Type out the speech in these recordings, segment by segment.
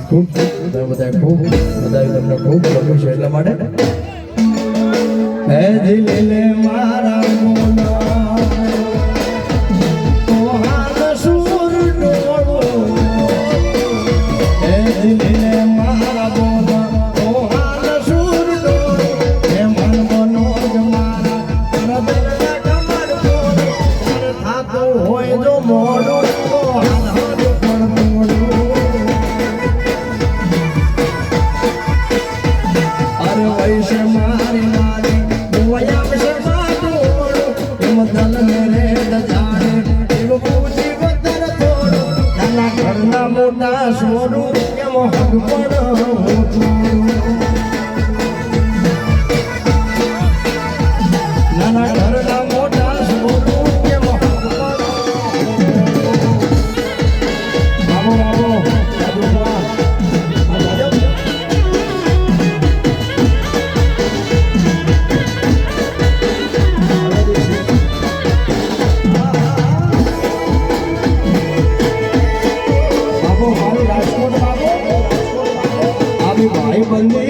ખૂબ તમે બધા ખૂબ બધા તમને ખૂબ ગમ્યું છે એટલા માટે. હે દિલ બાબો હાલ રાજકોટ બાબો. ಬಾಯಿ ಬಂದೆ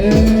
Hey.